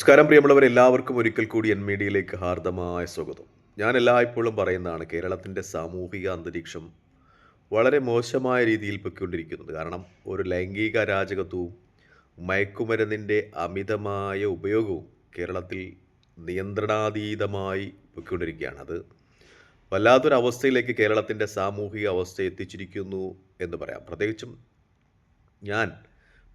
നമസ്കാരം പ്രിയമുള്ളവർ എല്ലാവർക്കും ഒരിക്കൽ കൂടി എൻ മീഡിയയിലേക്ക് ഹാർദമായ സ്വാഗതം. ഞാൻ എല്ലായ്പ്പോഴും പറയുന്നതാണ് കേരളത്തിന്റെ സാമൂഹിക അന്തരീക്ഷം വളരെ മോശമായ രീതിയിൽ പൊയ്ക്കൊണ്ടിരിക്കുന്നത് കാരണം ഒരു ലൈംഗിക അരാജകത്വവും മയക്കുമരുന്നിന്റെ അമിതമായ ഉപയോഗവും കേരളത്തിൽ നിയന്ത്രണാതീതമായി പൊയ്ക്കൊണ്ടിരിക്കുകയാണ്. അത് വല്ലാത്തൊരവസ്ഥയിലേക്ക് കേരളത്തിന്റെ സാമൂഹിക അവസ്ഥ എത്തിച്ചിരിക്കുന്നു എന്ന് പറയാം. പ്രത്യേകിച്ചും ഞാൻ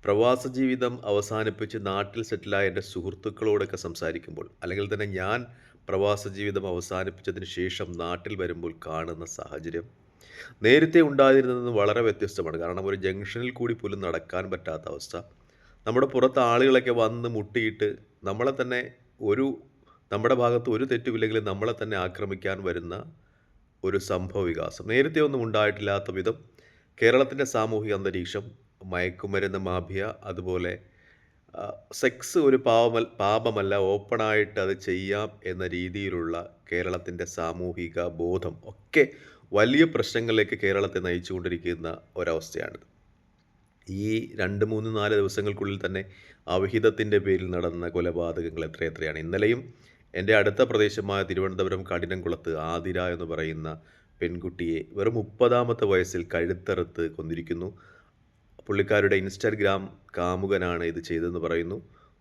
പ്രവാസ ജീവിതം അവസാനിപ്പിച്ച് നാട്ടിൽ സെറ്റിലായ എന്റെ സുഹൃത്തുക്കളോടൊക്കെ സംസാരിക്കുമ്പോൾ അല്ലെങ്കിൽ തന്നെ ഞാൻ പ്രവാസ ജീവിതം അവസാനിപ്പിച്ചതിന് ശേഷം നാട്ടിൽ വരുമ്പോൾ കാണുന്ന സാഹചര്യം നേരത്തെ ഉണ്ടായിരുന്നതെന്ന് വളരെ വ്യത്യസ്തമാണ്. കാരണം ഒരു ജംഗ്ഷനിൽ കൂടി പോലും നടക്കാൻ പറ്റാത്ത അവസ്ഥ. നമ്മുടെ പുറത്ത് ആളുകളൊക്കെ വന്ന് മുട്ടിയിട്ട് നമ്മളെ തന്നെ ഒരു നമ്മുടെ ഭാഗത്ത് ഒരു തെറ്റുമില്ലെങ്കിലും നമ്മളെ തന്നെ ആക്രമിക്കാൻ വരുന്ന ഒരു സംഭവ വികാസം നേരത്തെ ഒന്നും ഉണ്ടായിട്ടില്ലാത്ത വിധം കേരളത്തിന്റെ സാമൂഹിക അന്തരീക്ഷം മയക്കുമരുന്ന് മാഫിയ അതുപോലെ സെക്സ് ഒരു പാപമ പാപമല്ല ഓപ്പണായിട്ട് അത് ചെയ്യാം എന്ന രീതിയിലുള്ള കേരളത്തിന്റെ സാമൂഹിക ബോധം ഒക്കെ വലിയ പ്രശ്നങ്ങളിലേക്ക് കേരളത്തെ നയിച്ചുകൊണ്ടിരിക്കുന്ന ഒരവസ്ഥയാണിത് ഈ രണ്ട് മൂന്ന് നാല് ദിവസങ്ങൾക്കുള്ളിൽ തന്നെ അവിഹിതത്തിന്റെ പേരിൽ നടന്ന കൊലപാതകങ്ങൾ എത്ര എത്രയാണ്? ഇന്നലെയും എന്റെ അടുത്ത പ്രദേശമായ തിരുവനന്തപുരം കഠിനംകുളത്ത് ആതിര എന്ന് പറയുന്ന പെൺകുട്ടിയെ വെറും മുപ്പതാമത്തെ വയസ്സിൽ കഴുത്തറുത്ത് കൊന്നിരിക്കുന്നു. പുള്ളിക്കാരുടെ ഇൻസ്റ്റാഗ്രാം കാമുകനാണ് ഇത് ചെയ്തതെന്ന് പറയുന്നു.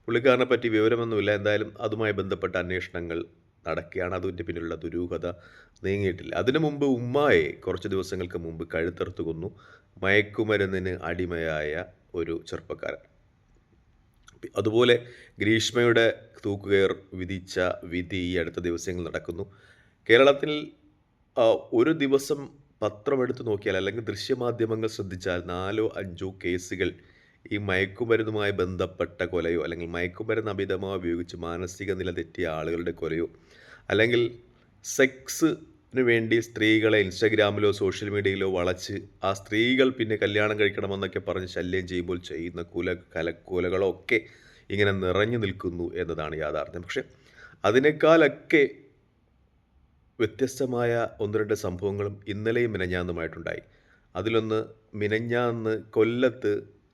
പുള്ളിക്കാരനെ പറ്റി വിവരമൊന്നുമില്ല. എന്തായാലും അതുമായി ബന്ധപ്പെട്ട അന്വേഷണങ്ങൾ നടക്കുകയാണ്. അതിന്റെ പിന്നിലുള്ള ദുരൂഹത നീങ്ങിയിട്ടില്ല. അതിനു മുമ്പ് ഉമ്മായെ കുറച്ച് ദിവസങ്ങൾക്ക് മുമ്പ് കഴുത്തറുത്ത് കൊന്നു. മയക്കുമരുന്നിന് അടിമയായ ഒരു ചെറുപ്പക്കാരൻ. അതുപോലെ ഗ്രീഷ്മയുടെ തൂക്കുകയർ വിധിച്ച വിധി ഈ അടുത്ത ദിവസങ്ങളിൽ നടക്കുന്നു. കേരളത്തിൽ ഒരു ദിവസം പത്രമെടുത്ത് നോക്കിയാൽ അല്ലെങ്കിൽ ദൃശ്യമാധ്യമങ്ങൾ ശ്രദ്ധിച്ചാൽ നാലോ അഞ്ചോ കേസുകൾ ഈ മയക്കുമരുന്നുമായി ബന്ധപ്പെട്ട കൊലയോ അല്ലെങ്കിൽ മയക്കുമരുന്ന് അമിതമായി ഉപയോഗിച്ച് മാനസിക നില തെറ്റിയ ആളുകളുടെ കൊലയോ അല്ലെങ്കിൽ സെക്സിന് വേണ്ടി സ്ത്രീകളെ ഇൻസ്റ്റഗ്രാമിലോ സോഷ്യൽ മീഡിയയിലോ വളച്ച് ആ സ്ത്രീകൾ പിന്നെ കല്യാണം കഴിക്കണമെന്നൊക്കെ പറഞ്ഞ് ശല്യം ചെയ്യുമ്പോൾ ചെയ്യുന്ന കുല കലക്കൂലകളൊക്കെ ഇങ്ങനെ നിറഞ്ഞു നിൽക്കുന്നു എന്നതാണ് യാഥാർത്ഥ്യം. പക്ഷേ അതിനേക്കാളൊക്കെ വ്യത്യസ്തമായ ഒന്ന് രണ്ട് സംഭവങ്ങളും ഇന്നലെയും മിനഞ്ഞാന്നുമായിട്ടുണ്ടായി. അതിലൊന്ന് മിനഞ്ഞാന്ന് കൊല്ലത്ത്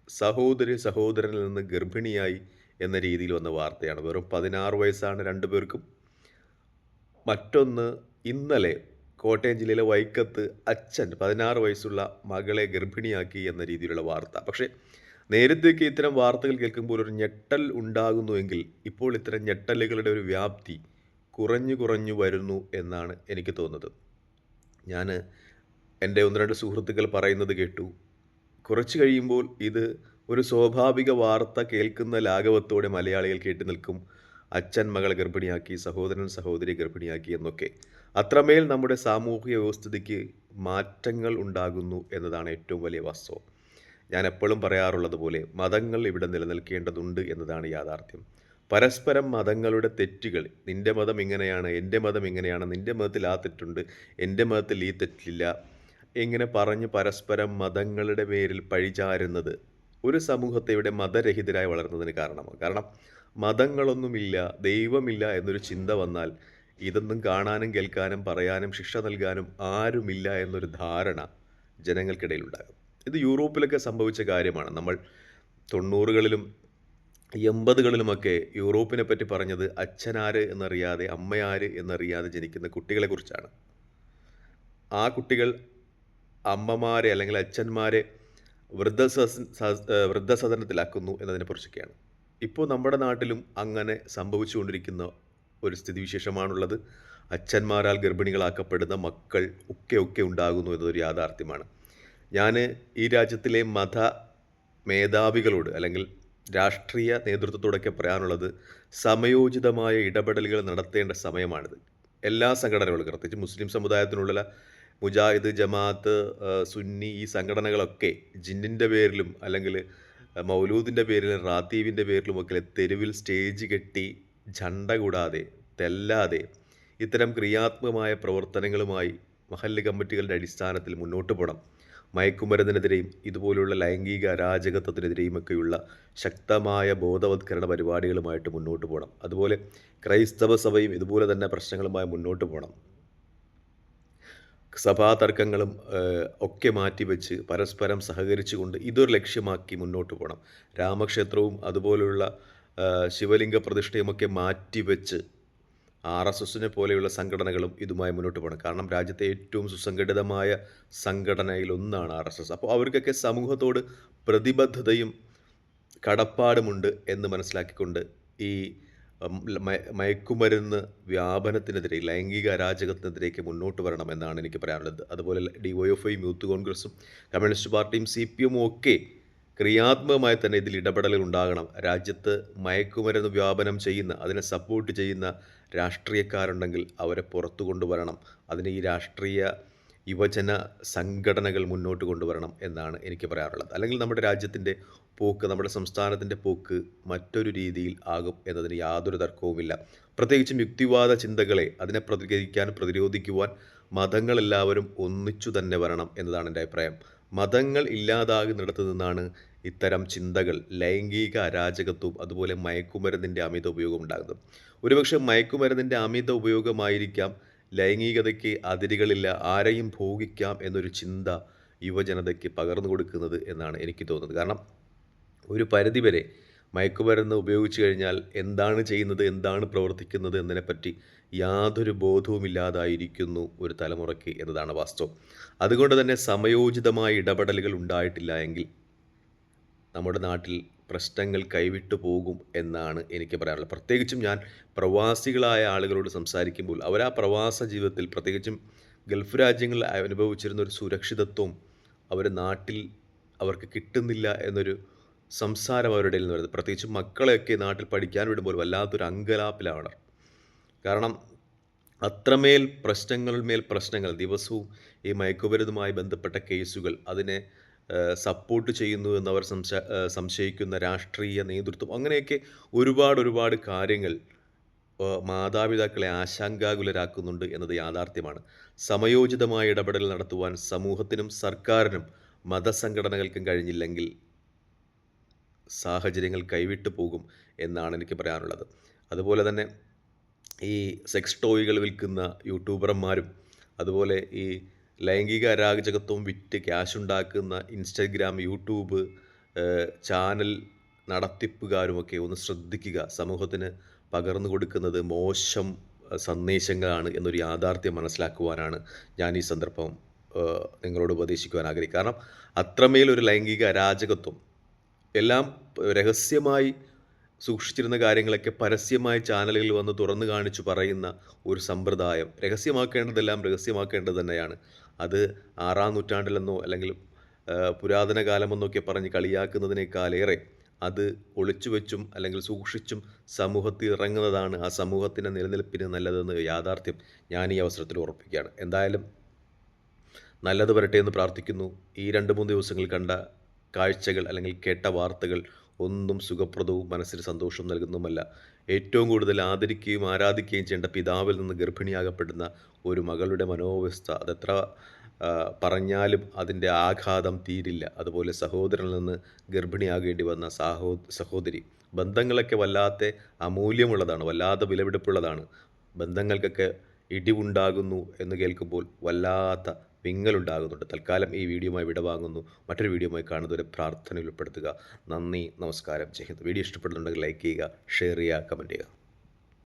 സഹോദരി സഹോദരനിൽ നിന്ന് ഗർഭിണിയായി എന്ന രീതിയിൽ വന്ന വാർത്തയാണ്. വെറും പതിനാറ് വയസ്സാണ് രണ്ടുപേർക്കും മറ്റൊന്ന് ഇന്നലെ കോട്ടയം ജില്ലയിലെ വൈക്കത്ത് അച്ഛൻ പതിനാറ് വയസ്സുള്ള മകളെ ഗർഭിണിയാക്കി എന്ന രീതിയിലുള്ള വാർത്ത. പക്ഷേ നേരത്തേക്ക് ഇത്തരം വാർത്തകൾ കേൾക്കുമ്പോൾ ഒരു ഞെട്ടൽ ഉണ്ടാകുന്നുവെങ്കിൽ ഇപ്പോൾ ഇത്തരം ഞെട്ടലുകളുടെ ഒരു വ്യാപ്തി കുറഞ്ഞു കുറഞ്ഞു വരുന്നു എന്നാണ് എനിക്ക് തോന്നുന്നത്. ഞാൻ എന്റെ ഒന്ന് രണ്ട് സുഹൃത്തുക്കൾ പറയുന്നത് കേട്ടു. കുറച്ച് കഴിയുമ്പോൾ ഇത് ഒരു സ്വാഭാവിക വാർത്ത കേൾക്കുന്ന ലാഘവത്തോടെ മലയാളികൾ കേട്ടു നിൽക്കും. അച്ഛൻ മകളെ ഗർഭിണിയാക്കി സഹോദരൻ സഹോദരി ഗർഭിണിയാക്കി എന്നൊക്കെ. അത്രമേൽ നമ്മുടെ സാമൂഹിക വ്യവസ്ഥിതിക്ക് മാറ്റങ്ങൾ ഉണ്ടാകുന്നു എന്നതാണ് ഏറ്റവും വലിയ വാസ്തവം. ഞാൻ എപ്പോഴും പറയാറുള്ളത് പോലെ മതങ്ങൾ ഇവിടെ നിലനിൽക്കേണ്ടതുണ്ട് എന്നതാണ് യാഥാർത്ഥ്യം. പരസ്പരം മതങ്ങളുടെ തെറ്റുകൾ. നിന്റെ മതം ഇങ്ങനെയാണ് എന്റെ മതം ഇങ്ങനെയാണ് നിന്റെ മതത്തിൽ ആ തെറ്റുണ്ട് എന്റെ മതത്തിൽ ഈ തെറ്റില്ല. എങ്ങനെ പറഞ്ഞ് പരസ്പരം മതങ്ങളുടെ പേരിൽ പഴിചാരുന്നത് ഒരു സമൂഹത്തെ ഇവിടെ മതരഹിതരായി വളർന്നതിന് കാരണമാണ്. കാരണം മതങ്ങളൊന്നുമില്ല ദൈവമില്ല എന്നൊരു ചിന്ത വന്നാൽ ഇതൊന്നും കാണാനും കേൾക്കാനും പറയാനും ശിക്ഷ നൽകാനും ആരുമില്ല എന്നൊരു ധാരണ ജനങ്ങൾക്കിടയിൽ ഉണ്ടാകും ഇത് യൂറോപ്പിലൊക്കെ സംഭവിച്ച കാര്യമാണ്. നമ്മൾ തൊണ്ണൂറുകളിലും എൺപതുകളിലുമൊക്കെ യൂറോപ്പിനെ പറ്റി പറഞ്ഞത് അച്ഛനാര് എന്നറിയാതെ അമ്മയാര് എന്നറിയാതെ ജനിക്കുന്ന കുട്ടികളെക്കുറിച്ചാണ് ആ കുട്ടികൾ അമ്മമാരെ അല്ലെങ്കിൽ അച്ഛന്മാരെ വൃദ്ധസ വൃദ്ധസദനത്തിലാക്കുന്നു എന്നതിനെക്കുറിച്ചൊക്കെയാണ് ഇപ്പോൾ നമ്മുടെ നാട്ടിലും അങ്ങനെ സംഭവിച്ചുകൊണ്ടിരിക്കുന്ന ഒരു സ്ഥിതിവിശേഷമാണുള്ളത്. അച്ഛന്മാരാൽ ഗർഭിണികളാക്കപ്പെടുന്ന മക്കൾ ഒക്കെ ഒക്കെ ഉണ്ടാകുന്നു എന്നതൊരു യാഥാർത്ഥ്യമാണ്. ഞാൻ ഈ രാജ്യത്തിലെ മത മേധാവികളോട് അല്ലെങ്കിൽ രാഷ്ട്രീയ നേതൃത്വത്തോടൊക്കെ പറയാനുള്ളത് സമയോചിതമായ ഇടപെടലുകൾ നടത്തേണ്ട സമയമാണിത്. എല്ലാ സംഘടനകളും പ്രത്യേകിച്ച് മുസ്ലിം സമുദായത്തിനുള്ള മുജാഹിദ് ജമാഅത്ത് സുന്നി ഈ സംഘടനകളൊക്കെ ജിന്നിന്റെ പേരിലും അല്ലെങ്കിൽ മൗലൂദിന്റെ പേരിലും റാത്തീവിന്റെ പേരിലും ഒക്കെ തെരുവിൽ സ്റ്റേജ് കെട്ടി ഝണ്ട കൂടാതെ തെല്ലാതെ ഇത്തരം ക്രിയാത്മകമായ പ്രവർത്തനങ്ങളുമായി മഹല്ല് കമ്മിറ്റികളുടെ അടിസ്ഥാനത്തിൽ മുന്നോട്ട് പോകണം. മയക്കുമരുന്നിനെതിരെയും ഇതുപോലുള്ള ലൈംഗിക അരാജകത്വത്തിനെതിരെയുമൊക്കെയുള്ള ശക്തമായ ബോധവത്കരണ പരിപാടികളുമായിട്ട് മുന്നോട്ട് പോകണം. അതുപോലെ ക്രൈസ്തവ സഭയും ഇതുപോലെ തന്നെ പ്രശ്നങ്ങളുമായി മുന്നോട്ട് പോകണം. സഭാ തർക്കങ്ങളും ഒക്കെ മാറ്റിവെച്ച് പരസ്പരം സഹകരിച്ചുകൊണ്ട് ഇതൊരു ലക്ഷ്യമാക്കി മുന്നോട്ട് പോകണം. രാമക്ഷേത്രവും അതുപോലുള്ള ശിവലിംഗ പ്രതിഷ്ഠയുമൊക്കെ മാറ്റിവെച്ച് ആർ എസ് എസിനെ പോലെയുള്ള സംഘടനകളും ഇതുമായി മുന്നോട്ട് പോകണം. കാരണം രാജ്യത്തെ ഏറ്റവും സുസംഘടിതമായ സംഘടനയിലൊന്നാണ് ആർ എസ് എസ് അപ്പോൾ അവർക്കൊക്കെ സമൂഹത്തോട് പ്രതിബദ്ധതയും കടപ്പാടുമുണ്ട് എന്ന് മനസ്സിലാക്കിക്കൊണ്ട് ഈ മയക്കുമരുന്ന് വ്യാപനത്തിനെതിരെ ലൈംഗിക അരാജകത്തിനെതിരേക്ക് മുന്നോട്ട് വരണം എന്നാണ് എനിക്ക് പറയാനുള്ളത്. അതുപോലെ ഡി വൈ എഫ് ഐയും യൂത്ത് കോൺഗ്രസും കമ്മ്യൂണിസ്റ്റ് പാർട്ടിയും സി പി എമ്മും ഒക്കെ ക്രിയാത്മകമായി തന്നെ ഇതിൽ ഇടപെടലുകൾ ഉണ്ടാകണം. രാജ്യത്ത് മയക്കുമരുന്ന് വ്യാപനം ചെയ്യുന്ന അതിനെ സപ്പോർട്ട് ചെയ്യുന്ന രാഷ്ട്രീയക്കാരുണ്ടെങ്കിൽ അവരെ പുറത്തു കൊണ്ടുവരണം. അതിന് ഈ രാഷ്ട്രീയ യുവജന സംഘടനകൾ മുന്നോട്ട് കൊണ്ടുവരണം എന്നാണ് എനിക്ക് പറയാറുള്ളത്. അല്ലെങ്കിൽ നമ്മുടെ രാജ്യത്തിന്റെ പോക്ക് നമ്മുടെ സംസ്ഥാനത്തിന്റെ പോക്ക് മറ്റൊരു രീതിയിൽ ആകും എന്നതിന് യാതൊരു തർക്കവുമില്ല. പ്രത്യേകിച്ചും യുക്തിവാദ ചിന്തകളെ അതിനെ പ്രതികരിക്കാൻ പ്രതിരോധിക്കുവാൻ മതങ്ങളെല്ലാവരും ഒന്നിച്ചു തന്നെ വരണം എന്നതാണ് എന്റെ അഭിപ്രായം. മതങ്ങൾ ഇല്ലാതാകുന്നിടത്ത് നിന്നാണ് ഇത്തരം ചിന്തകൾ ലൈംഗിക അരാജകത്വം അതുപോലെ മയക്കുമരുന്നിന്റെ അമിത ഉപയോഗം ഉണ്ടാകുന്നത്. ഒരുപക്ഷെ മയക്കുമരുന്നിന്റെ അമിത ഉപയോഗമായിരിക്കാം ലൈംഗികതയ്ക്ക് അതിരുകളില്ല ആരെയും ഭോഗിക്കാം എന്നൊരു ചിന്ത യുവജനതയ്ക്ക് പകർന്നു കൊടുക്കുന്നത് എന്നാണ് എനിക്ക് തോന്നുന്നത്. കാരണം ഒരു പരിധിവരെ മയക്കുമരുന്ന് ഉപയോഗിച്ചു കഴിഞ്ഞാൽ എന്താണ് ചെയ്യുന്നത് എന്താണ് പ്രവർത്തിക്കുന്നത് എന്നതിനെപ്പറ്റി യാതൊരു ബോധവുമില്ലാതായിരിക്കുന്നു ഒരു തലമുറയ്ക്ക് എന്നതാണ് വാസ്തവം. അതുകൊണ്ട് തന്നെ സമയോചിതമായ ഇടപെടലുകൾ ഉണ്ടായിട്ടില്ല എങ്കിൽ നമ്മുടെ നാട്ടിൽ പ്രശ്നങ്ങൾ കൈവിട്ടു പോകും എന്നാണ് എനിക്ക് പറയാനുള്ളത്. പ്രത്യേകിച്ചും ഞാൻ പ്രവാസികളായ ആളുകളോട് സംസാരിക്കുമ്പോൾ അവർ ആ പ്രവാസ ജീവിതത്തിൽ പ്രത്യേകിച്ചും ഗൾഫ് രാജ്യങ്ങളിൽ അനുഭവിച്ചിരുന്ന ഒരു സുരക്ഷിതത്വം അവർ നാട്ടിൽ അവർക്ക് കിട്ടുന്നില്ല എന്നൊരു സംസാരം അവരുടെ നിന്ന് വരുന്നത്. പ്രത്യേകിച്ച് മക്കളെയൊക്കെ നാട്ടിൽ പഠിക്കാൻ വിടുമ്പോൾ വല്ലാത്തൊരു അങ്കലാപ്പിലാണ്. കാരണം അത്രമേൽ പ്രശ്നങ്ങളിന്മേൽ പ്രശ്നങ്ങൾ ദിവസവും ഈ മയക്കുമരുന്നുമായി ബന്ധപ്പെട്ട കേസുകൾ അതിനെ സപ്പോർട്ട് ചെയ്യുന്നു എന്നവർ സംശ സംശയിക്കുന്ന രാഷ്ട്രീയ നേതൃത്വം അങ്ങനെയൊക്കെ ഒരുപാട് ഒരുപാട് കാര്യങ്ങൾ മാതാപിതാക്കളെ ആശങ്കാകുലരാക്കുന്നുണ്ട് എന്നത് യാഥാർത്ഥ്യമാണ്. സമയോചിതമായ ഇടപെടൽ നടത്തുവാൻ സമൂഹത്തിനും സർക്കാരിനും മതസംഘടനകൾക്കും കഴിഞ്ഞില്ലെങ്കിൽ സാഹചര്യങ്ങൾ കൈവിട്ടു പോകും എന്നാണ് എനിക്ക് പറയാനുള്ളത്. അതുപോലെ തന്നെ ഈ സെക്സ് ടോയ്കൾ വിൽക്കുന്ന യൂട്യൂബർമാരും അതുപോലെ ഈ ലൈംഗിക അരാജകത്വം വിറ്റ് ക്യാഷ് ഉണ്ടാക്കുന്ന ഇൻസ്റ്റഗ്രാം യൂട്യൂബ് ചാനൽ നടത്തിപ്പുകാരുമൊക്കെ ഒന്ന് ശ്രദ്ധിക്കുക. സമൂഹത്തിന് പകർന്നു കൊടുക്കുന്നത് മോശം സന്ദേശങ്ങളാണ് എന്നൊരു യാഥാർത്ഥ്യം മനസ്സിലാക്കുവാനാണ് ഞാൻ ഈ സന്ദർഭം നിങ്ങളോട് ഉപദേശിക്കുവാൻ ആഗ്രഹിക്കുക കാരണം അത്രമേലൊരു ലൈംഗിക അരാജകത്വം എല്ലാം രഹസ്യമായി സൂക്ഷിച്ചിരുന്ന കാര്യങ്ങളൊക്കെ പരസ്യമായി ചാനലുകളിൽ വന്ന് തുറന്നു കാണിച്ചു പറയുന്ന ഒരു സമ്പ്രദായം. രഹസ്യമാക്കേണ്ടതെല്ലാം രഹസ്യമാക്കേണ്ടത് തന്നെയാണ്. അത് ആറാം നൂറ്റാണ്ടിലെന്നോ അല്ലെങ്കിൽ പുരാതന കാലമെന്നൊക്കെ പറഞ്ഞ് കളിയാക്കുന്നതിനേക്കാളേറെ അത് ഒളിച്ചു വെച്ചും അല്ലെങ്കിൽ സൂക്ഷിച്ചും സമൂഹത്തിൽ ഇറങ്ങുന്നതാണ് ആ സമൂഹത്തിന്റെ നിലനിൽപ്പിന് നല്ലതെന്ന് യാഥാർത്ഥ്യം ഞാൻ ഈ അവസരത്തിൽ ഉറപ്പിക്കുകയാണ്. എന്തായാലും നല്ലത് വരട്ടെ എന്ന് പ്രാർത്ഥിക്കുന്നു. ഈ രണ്ട് മൂന്ന് ദിവസങ്ങളിൽ കണ്ട കാഴ്ചകൾ അല്ലെങ്കിൽ കേട്ട വാർത്തകൾ ഒന്നും സുഖപ്രദവും മനസ്സിന് സന്തോഷം നൽകുന്നതുമല്ല ഏറ്റവും കൂടുതൽ ആദരിക്കുകയും ആരാധിക്കുകയും ചെയ്യേണ്ട പിതാവിൽ നിന്ന് ഗർഭിണിയാകപ്പെടുന്ന ഒരു മകളുടെ മനോവസ്ഥ അതെത്ര പറഞ്ഞാലും അതിന്റെ ആഘാതം തീരില്ല. അതുപോലെ സഹോദരനിൽ നിന്ന് ഗർഭിണിയാകേണ്ടി വന്ന സഹോ സഹോദരി ബന്ധങ്ങളൊക്കെ വല്ലാത്ത അമൂല്യമുള്ളതാണ് വല്ലാത്ത വിലപിടിപ്പുള്ളതാണ്. ബന്ധങ്ങൾക്കൊക്കെ ഇടിവുണ്ടാകുന്നു എന്ന് കേൾക്കുമ്പോൾ വല്ലാത്ത വിങ്ങലുണ്ടാകുന്നുണ്ട് തൽക്കാലം ഈ വീഡിയോയുമായി വിടവാങ്ങുന്നു മറ്റൊരു വീഡിയോയുമായി കാണുന്നവരെ പ്രാർത്ഥനയിൽ ഉൾപ്പെടുത്തുക. നന്ദി നമസ്കാരം. ചെയ്യുന്നു വീഡിയോ ഇഷ്ടപ്പെടുന്നുണ്ടെങ്കിൽ ലൈക്ക് ചെയ്യുക ഷെയർ ചെയ്യുക കമന്റ് ചെയ്യുക.